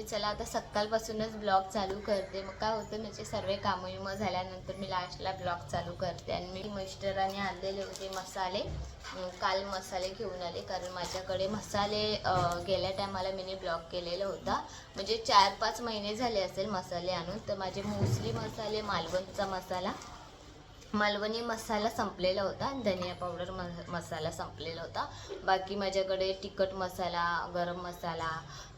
तर चला आता सकाळपासूनच ब्लॉग चालू करते. मग काय होतं म्हणजे सर्व कामं विमं झाल्यानंतर मी लास्टला ब्लॉग चालू करते. आणि मी मिस्टरांनी आणलेले होते मसाले. काल मसाले घेऊन आले कारण माझ्याकडे मसाले गेल्या टायमाला मी ब्लॉग केलेला होता. म्हणजे चार पाच महिने झाले असेल मसाले आणून तर माझे मोस्टली मसाले मालवणचा मसाला. मालवणी मसाला संपलेला होता आणि धनिया पावडर म मसाला संपलेला होता. बाकी माझ्याकडे तिखट मसाला गरम मसाला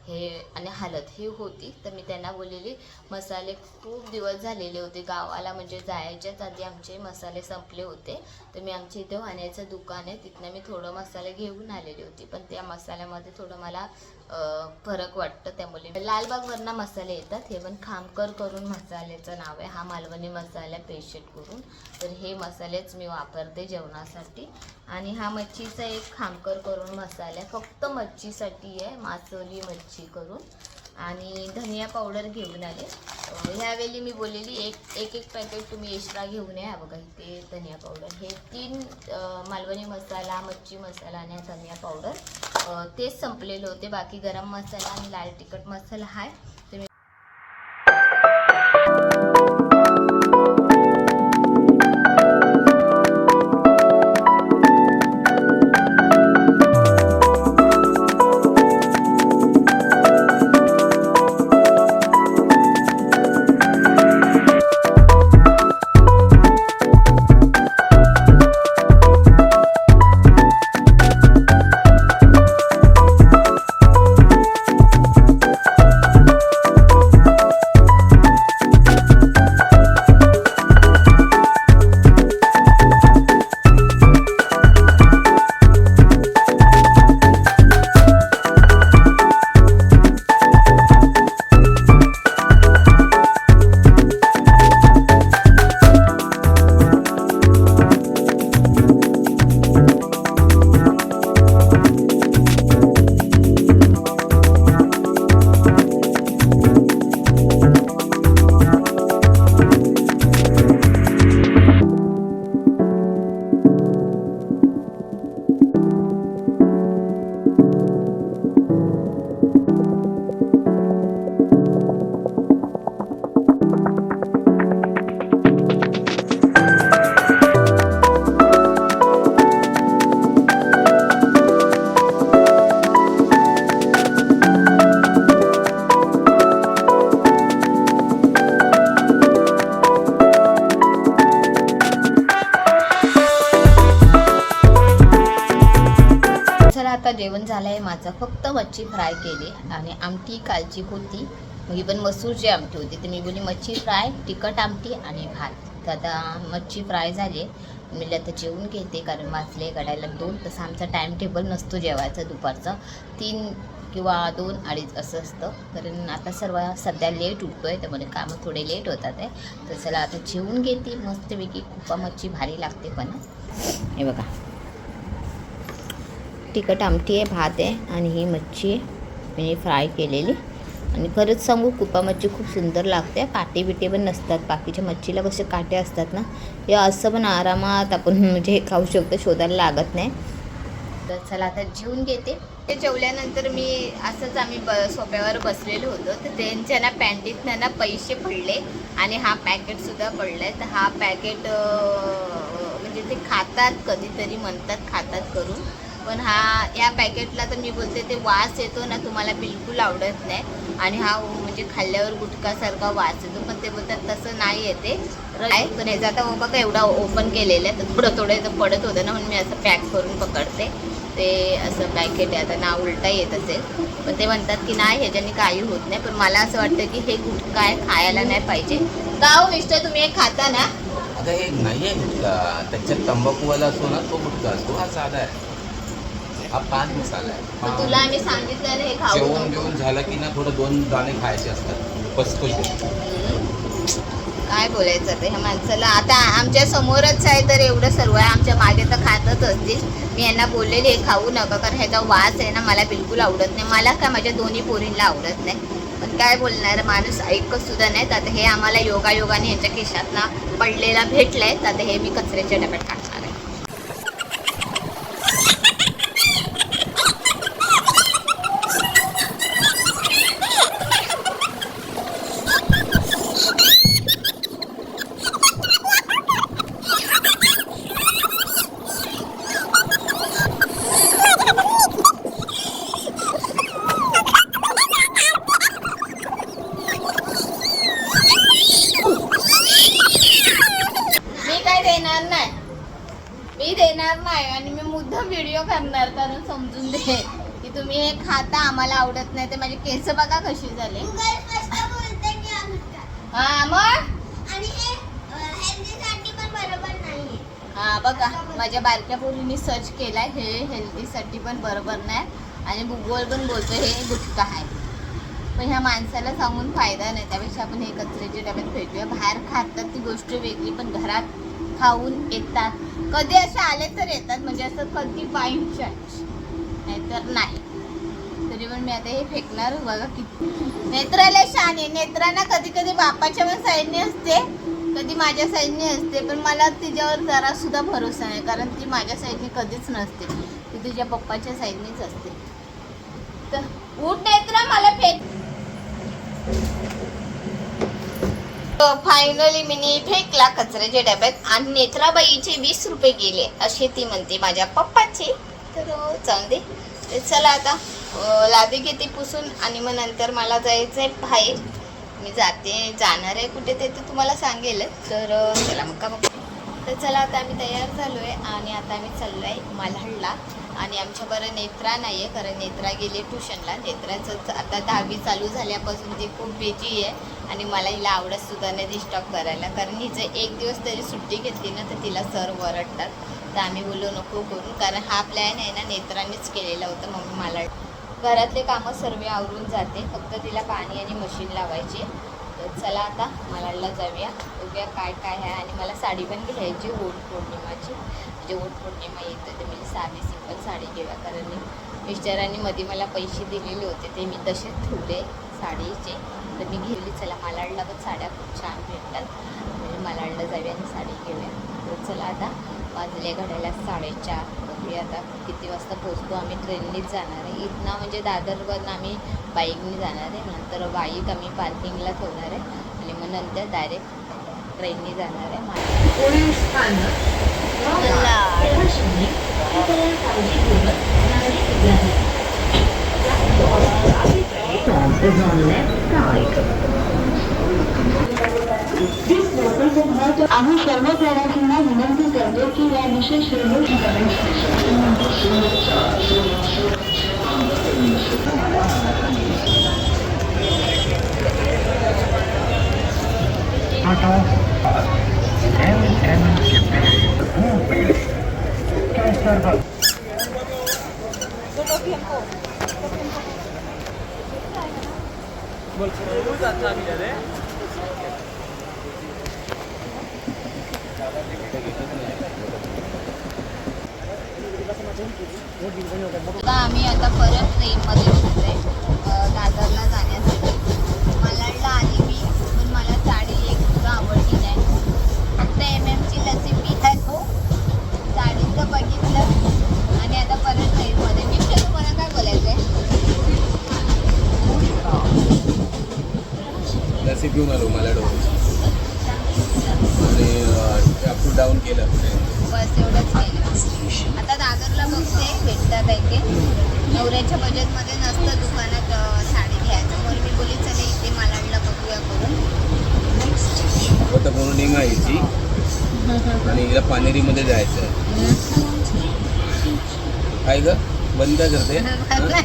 हे आणि हालत ही होती. तर मी त्यांना बोललेली मसाले खूप दिवस झालेले होते गावाला म्हणजे जायच्याच आधी आमचे मसाले संपले होते. तर मी आमच्या इथे वाण्याचं दुकान आहे तिथनं मी थोडं मसाले घेऊन आलेली होती. पण त्या मसाल्यामध्ये थोडं मला फरक वाटतं त्यामुळे. लालबागवरनं मसाले येतात हे पण खामकर करून मसाल्याचं नाव आहे. हा मालवणी मसाला पेशंट करून. तर हे मसालेच मी वापरते जेवणासाठी. आणि हा मच्छीचा एक खामकर करून मसाला आहे फक्त मच्छीसाठी आहे मासोली मच्छी करून. आणि धनिया पावडर घेऊन आले. ह्यावेळी मी बोललेली एक एक एक पॅकेट तुम्ही एक्स्ट्रा घेऊन या. बघा इथे धनिया पावडर. हे तीन मालवणी मसाला मच्छी मसाला आणि धनिया पावडर. तेच संपलेले होते. बाकी गरम मसाला आणि लाल तिखट मसाला आहे तुम्ही जेवण झालं आहे माझं फक्त मच्छी फ्राय केली आणि आमटी कालची होती. मी पण मसूरची आमटी होती तर मी बोलली मच्छी फ्राय तिखट आमटी आणि भात. तर आता मच्छी फ्राय झाली. मी आता जेवून घेते कारण वाचले गडायला दोन तसं आमचा टाईम टेबल नसतो जेवायचा दुपारचा. तीन किंवा दोन अडीच असं असतं. कारण आता सर्व सध्या लेट उठतो आहे त्यामुळे कामं थोडे लेट होतात आहे. तर चला आता जेवून घेते मस्तपैकी. खूप मच्छी भारी लागते पण. हे बघा. तिखट आमटी आहे भात आहे आणि ही मच्छी आहे. मी फ्राय केलेली. आणि खरंच सांगू कुपा मच्छी खूप सुंदर लागते. काटे बिटे पण नसतात. बाकीच्या मच्छीला कसे काटे असतात ना हे असं पण आरामात आपण म्हणजे खाऊ शकतो शोधायला लागत नाही. तर चला आता जेवून घेते. ते जेवल्यानंतर मी असंच आम्ही ब सोप्यावर बसलेलो होतो. तर त्यांच्या ना पॅन्टीतनं ना पैसे पडले आणि हा पॅकेटसुद्धा पडला आहे तर हा पॅकेट म्हणजे ते खातात कधीतरी म्हणतात खातात करून. पण हा या पॅकेटला तर मी बोलते ते वास येतो ना तुम्हाला बिलकुल आवडत नाही. आणि हा म्हणजे खाल्ल्यावर गुटखासारखा वास येतो पण ते बोलतात तसं नाही येते. पण ह्याचा आता हो बघा एवढा ओपन केलेलं आहे तर थोडं थोडं याचं पडत होतं ना म्हणून मी असं पॅक करून पकडते. ते असं पॅकेट आहे आता ना उलटा येत असेल. पण ते म्हणतात की नाही ह्याच्याने काही होत नाही पण मला असं वाटतं की हे गुटखा आहे खायला नाही पाहिजे. गाव मिस्टर तुम्ही हे खाता ना. आता हे नाही आहे गुटखा. त्याच्यात तंबाखूवाला असतो ना तो गुटखा असतो. हा साधा आहे. हा मसाला आहे. तुला आम्ही सांगितलं हे खाऊ जेवण. जेवण झालं की ना थोडं दोन दाणे खायचे असतात. काय बोलायचं ते ह्या माणसाला आता आमच्या समोरच आहे तर एवढं सर्व आहे. आमच्या मागे तर खातच असतील. मी यांना बोललेले हे खाऊ नका कारण ह्याचा वास आहे ना मला बिलकुल आवडत नाही. मला काय माझ्या दोन्ही पोरींना आवडत नाही. पण काय बोलणार माणूस ऐकत सुद्धा नाही. तर आता हे आम्हाला योगायोगाने ह्याच्या खिशात ना पडलेला भेटलाय. तर आता हे मी कचऱ्याच्या डब्यात टाकणार आहे देणार नाही. मी देणार नाही आणि मी मुद्दाम व्हिडिओ करणार कारण समजून दे. की तुम्ही हे खाता आम्हाला आवडत नाही. ते माझे केस बघा कशी झाले. हा मग? हा बघा. माझ्या बारक्या पोरींनी सर्च केलाय. हे हेल्दीसाठी पण बरोबर नाही. आणि भूगोल पण बोलतो हे गुटखा आहे. पण ह्या माणसाला सांगून फायदा नाही. त्यापेक्षा आपण हे कचऱ्याच्या डब्यात फेकूया बाहेर खातात ती गोष्ट वेगळी पण घरात खाऊन येतात. कधी असे आले तर येतात म्हणजे असं कधी बाईन चान्स नाहीतर नाही. तरी पण मी आता हे फेकणार बघा किती. नेत्राला शान आहे नेत्रांना कधी कधी बापाच्या पण साईडने असते कधी माझ्या साईडने असते पण मला तिच्यावर जरा सुद्धा भरोसा नाही कारण ती माझ्या साईडने कधीच नसते. ती तुझ्या पप्पाच्या साईडनेच असते. तर उठ नेत्रा मला फेक. फायनली मी फेकला कचऱ्याच्या डब्यात आणि नेत्राबाईचे वीस रुपये गेले असे ती म्हणते माझ्या पप्पाचे. तर अं, जाऊ दे. तर चला आता लादी घेते पुसून आणि मग नंतर मला जायचं आहे बाहेर. मी जाते जाणार आहे कुठे ते तर तुम्हाला सांगेल. तर चला मग का मग. तर चला आता आम्ही तयार झालो आहे आणि आता आम्ही चाललो आहे मालहणला. आणि आमच्या बरं नेत्रा नाही आहे कारण नेत्रा गेली ट्युशनला नेत्राचं आता दहावी चालू झाल्यापासून ती खूप बिजी आहे. आणि मला हिला आवडत सुद्धा नाही डिस्टर्ब करायला. कारण हिचं एक दिवस तरी सुट्टी घेतली ना तर तिला सर वरडतात. तर आम्ही बोललो नको करून कारण हा प्लॅन आहे ना नेत्रांनीच केलेला होता मम्मी मला. घरातले कामं सर्व आवरून जाते. फक्त तिला पाणी आणि मशीन लावायची. तर चला आता मलाडला जाऊया. बघूया काय काय आहे. आणि मला साडी पण घ्यायची ओट पौर्णिमाची. म्हणजे ओट पौर्णिमा येतं ते मी साधी सिंपल साडी घेऊया. कारण मी मिस्टरांनी मध्ये मला पैसे दिलेले होते ते मी तसेच ठेवले साडीचे. तर मी घेतली. चला मालाडला पण साड्या खूप छान भेटतात. म्हणजे मालाडला जाऊया आणि साडी घेऊया. तर चला आता वाजले घड्याला साडेचार. बघूया आता किती वाजता पोचतो आम्ही ट्रेननीच जाणार आहे. इथनं म्हणजे दादरवरनं आम्ही बाईकने जाणार आहे. नंतर बाईक आम्ही पार्किंगला ठेवणार आहे. आणि मग नंतर डायरेक्ट ट्रेननी जाणार आहे. मा- आम्ही सर्व प्रवाशांना विनंती करतो की या विशेष रेल्वे आता आम्ही आता परत ट्रेनमध्ये बसतोय की नवऱ्याच्या बजेटमध्ये नसतं दुकानात साडी घ्यायचं. म्हणून मी बोली चले इथे मालाडला बघूया करून. फक्त म्हणून निघायची आणि हिला पानेरीमध्ये जायचं काय ग? बंद करते? ना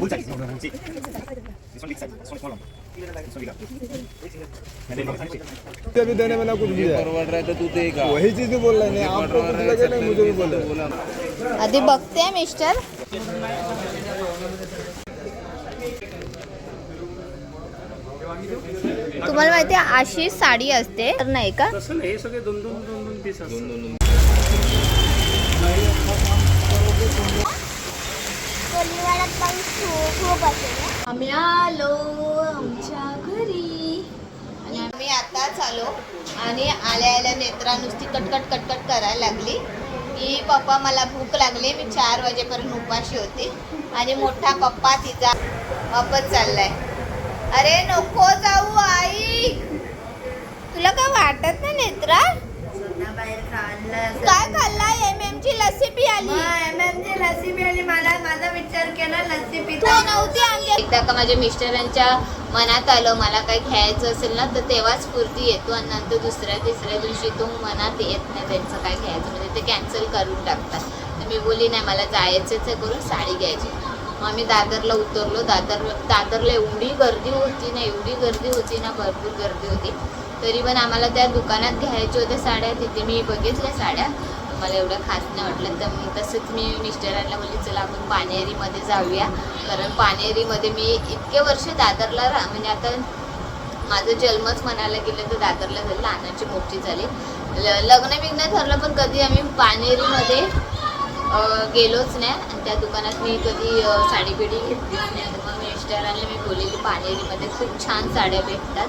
कुछ भी तुझे है परवड रहा है तो तू ते का वही चीज बोल रहे हैं तुझे आपको कुछ लगे नहीं मुझे भी बोल रहे बोला. आधी बघते मिस्टर. तुम्हाला माहिती आहे अशी साडी असते. तर नाही का? हे सगळे दोन दोन दोन दोन पीस दोन दोन कोल्हीवाड्यात पण खूप असेल आम्ही आलो आमच्या घरी. आणि आम्ही आताच आलो. आणि आल्या आल्या नेत्रा नुसती कटकट कटकट करायला लागली. की पप्पा मला भूक लागली. मी चार वाजेपर्यंत उपाशी होती. आणि मोठा पप्पा तिचा वापस चाललाय. अरे नको जाऊ आई. तुला काय वाटत ना नेत्रा? काय खाल्ला. एम एम ची लस्सी पी आली एमएमची लस्सी मला माझा विचार केला लस्सी पिता नव्हती आमच्या एकदा का माझ्या मिस्टरांच्या मनात आलं मला काही घ्यायचं असेल ना तर तेव्हाच स्फूर्ती येतो आणि नंतर दुसऱ्या तिसऱ्या दिवशी तो मनात येत नाही त्यांचं काय घ्यायचं. म्हणजे ते कॅन्सल करून टाकतात. तर मी बोली नाही मला जायचंच आहे करून साडी घ्यायची. मग आम्ही दादरला उतरलो. दादर दादरला एवढी गर्दी होती ना एवढी गर्दी होती ना भरपूर गर्दी होती. तरी पण आम्हाला त्या दुकानात घ्यायच्या होत्या साड्या. तिथे मी बघितल्या साड्या. मला एवढं खास नाही वाटलं. तर मग तसंच मी मिस्टरांना बोलली चला आपण पाणेरीमध्ये जाऊया. कारण पाणेरीमध्ये मी इतके वर्ष दादरला राहा म्हणजे आता माझं जन्मच म्हणायला गेलं तर दादरला झालं लहानाची मोठी झाली. ल- लग्न बिग्न ठरलं पण कधी आम्ही पाणेरीमध्ये गेलोच नाही. आणि त्या दुकानात मी कधी साडी बिडी घेतली नाही. तर मग मिस्टरांना मी बोललेली पाणेरीमध्ये खूप छान साड्या भेटतात.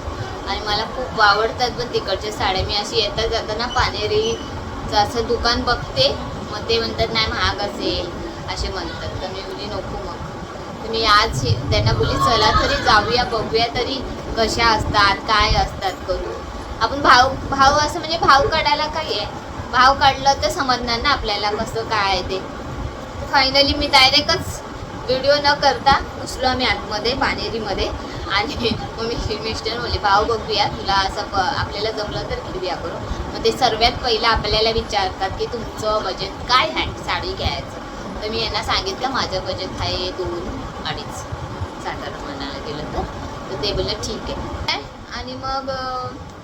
आणि मला खूप आवडतात पण तिकडच्या साड्या. मी अशी येता जाताना पाणेरी असं दुकान बघते. मग ते म्हणतात नाही महाग असेल. असे म्हणतात. तर मी बोली नको मग. तर मी आज त्यांना बोली चला तरी जाऊया बघूया तरी कशा असतात काय असतात करून. आपण भाव भाव असं म्हणजे भाव काढायला काय आहे. भाव काढलं तर समजणार ना आपल्याला कसं काय आहे ते. फायनली मी डायरेक्टच व्हिडिओ न करता घुसलो आम्ही आतमध्ये पाणेरीमध्ये आणि मग मी मिस्टर बोलले भाव बघूया तुला असं प आपल्याला जमलं तर घेऊया करू मग ते सर्वात पहिलं आपल्याला विचारतात की तुमचं बजेट काय आहे? साडी घ्यायचं. तर मी यांना सांगितलं माझं बजेट आहे दोन अडीच. साधारण म्हणायला गेलं तर. तर ते बोललं ठीक आहे. आणि मग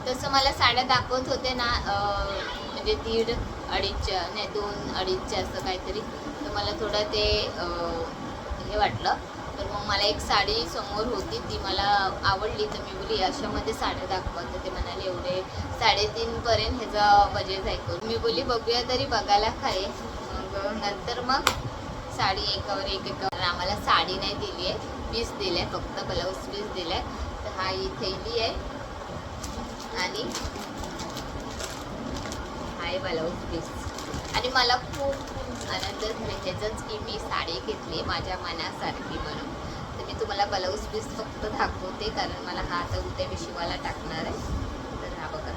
तसं मला साड्या दाखवत होते ना म्हणजे दीड अडीचच्या नाही दोन अडीचच्या असं काहीतरी. तर मला थोडं ते हे वाटलं. तर मग मला एक साडी समोर होती ती मला आवडली. तर मी बोली अशामध्ये साड्या दाखवा. तर ते म्हणाले एवढे साडेतीनपर्यंत ह्याचा बजेट आहे करून. मी बोली बघूया तरी बघायला काय मग नंतर मग साडी एकावर एक एकावर आम्हाला साडी नाही दिली आहे. पीस दिले आहे फक्त ब्लाऊज पीस दिला आहे तर हा ही थैली आहे. आणि हा आहे ब्लाऊज पीस आणि मला खूप आनंद झाला की मी साडी घेतली माझ्या मनासारखी म्हणून. तर मी तुम्हाला ब्लाऊज पीस फक्त दाखवते कारण मला हा आता उद्या मी शिवायला टाकणार आहे. तर हा बघा.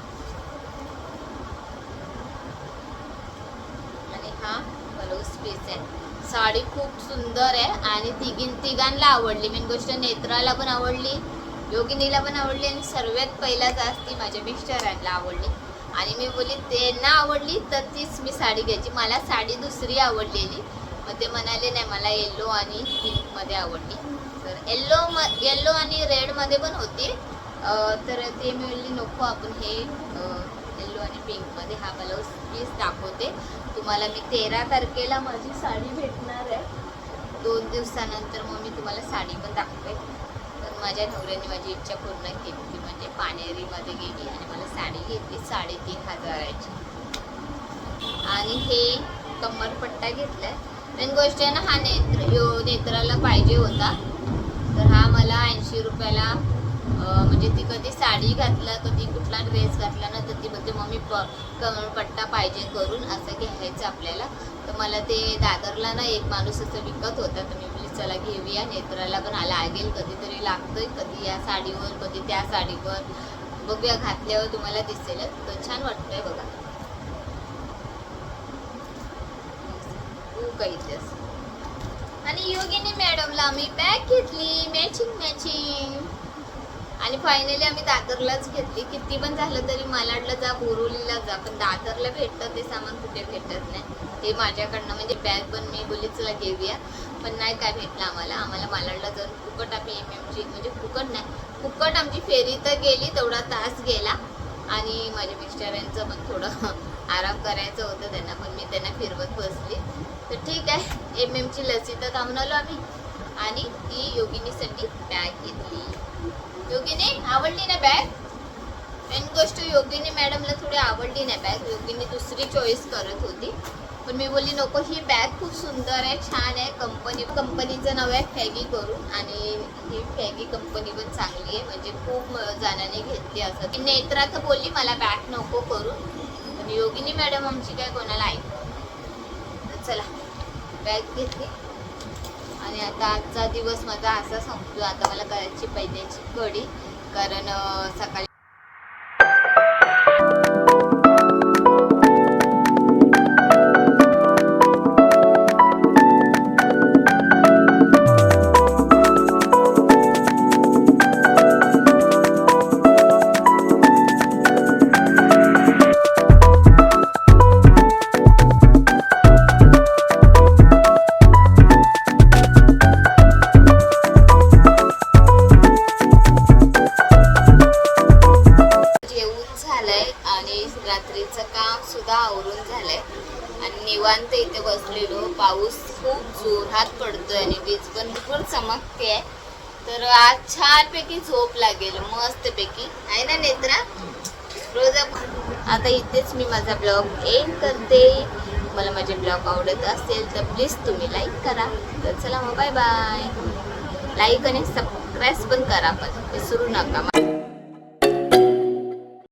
आणि हा ब्लाऊज पीस आहे. साडी खूप सुंदर आहे आणि तिघी तिघांना आवडली. मेन गोष्ट नेत्राला पण आवडली योगिनीला पण आवडली आणि सर्वात पहिलाच आज ती माझ्या मिस्टरांना आवडली. आणि मी बोलली त्यांना आवडली तर तीच मी साडी घ्यायची. मला साडी दुसरी आवडलेली. मग ते म्हणाले नाही मला येल्लो आणि पिंकमध्ये आवडली. तर येल्लो म येल्लो आणि रेडमध्ये पण होती. तर ते मी बोलली नको आपण हे येल्लो आणि पिंकमध्ये हा ब्लाऊज पीस दाखवते. तुम्हाला मी तेरा तारखेला माझी साडी भेटणार आहे. दोन दिवसानंतर मग मी तुम्हाला साडी पण दाखवते. माझ्या नवऱ्याने माझी इच्छा पूर्ण केली ती म्हणजे पाणेरीमध्ये गेली आणि मला साडी घेतली साडेतीन हजाराची. आणि हे कमरपट्टा घेतलाय. मेन गोष्ट आहे ना हा नेत्र यो नेत्राला पाहिजे होता. तर हा मला ऐंशी रुपयाला म्हणजे ती कधी साडी घातला कधी कुठला ड्रेस घातला ना तर ती बोलते मम्मी प कमरपट्टा पाहिजे करून असं घ्यायचं आपल्याला. तर मला ते दादरला ना एक माणूस असं विकत होता तर मी चला घेऊया नेत्राला पण आला लागेल कधीतरी लागतोय कधी या साडीवर कधी त्या साडीवर. बघूया घातल्यावर तुम्हाला दिसेल. तर छान वाटतंय बघा. तू काहीच आणि योगिनी मॅडमला आम्ही बॅग घेतली. मॅचिंग मॅचिंग आणि फायनली आम्ही दादरलाच घेतली. किती पण झालं तरी मालाडला जा बोरोलीला जा पण दादरला भेटतं ते सामान कुठे भेटत नाही. ते माझ्याकडनं म्हणजे बॅग पण मी बोलीचला घेऊया. पण नाही काय भेटलं आम्हाला. आम्हाला मालाडला जाऊन फुकट आम्ही एम एमची म्हणजे फुकट नाही फुकट आमची फेरी तर गेली तेवढा तास गेला. आणि माझ्या मिस्टरांचं पण थोडं आराम करायचं होतं त्यांना पण मी त्यांना फिरवत बसली. तर ठीक आहे एम एमची लसी तर थांबून आलो आम्ही. आणि ती योगिनीसाठी बॅग घेतली. योगिनी आवडली ना बॅग मेन गोष्ट योगिनी मॅडमला थोडी आवडली नाही बॅग योगिनी दुसरी चॉईस करत होती. पण मी बोलली नको ही बॅग खूप सुंदर आहे छान आहे. कंपनी कंपनीचं नाव आहे फॅगी करून आणि ही फॅगी कंपनी पण चांगली आहे. म्हणजे खूप जणांनी घेतली असं. नेत्रा तर बोलली मला बॅग नको करून. पण योगिनी मॅडम आमची काय कोणाला ऐक चला बॅग घेतली. आणि आता आजचा दिवस माझा असा संपतो. आता मला करायची पहिल्याची घडी कारण सकाळी रात्रीचं काम सुद्धा आवरून झालंय. आणि निवांत इथे बसलेलो. पाऊस खूप जोरात पडतोय आणि वीज पण भरपूर चमकते आहे. तर आज छानपैकी झोप लागेल मस्तपैकी. आहे ना नेत्रा? रोज आता इथेच मी माझा ब्लॉग एंड करते. मला माझे ब्लॉग आवडत असेल तर प्लीज तुम्ही लाईक करा. तर चला मग बाय बाय. लाईक आणि सबस्क्राईब पण करा पण. विसरू नका.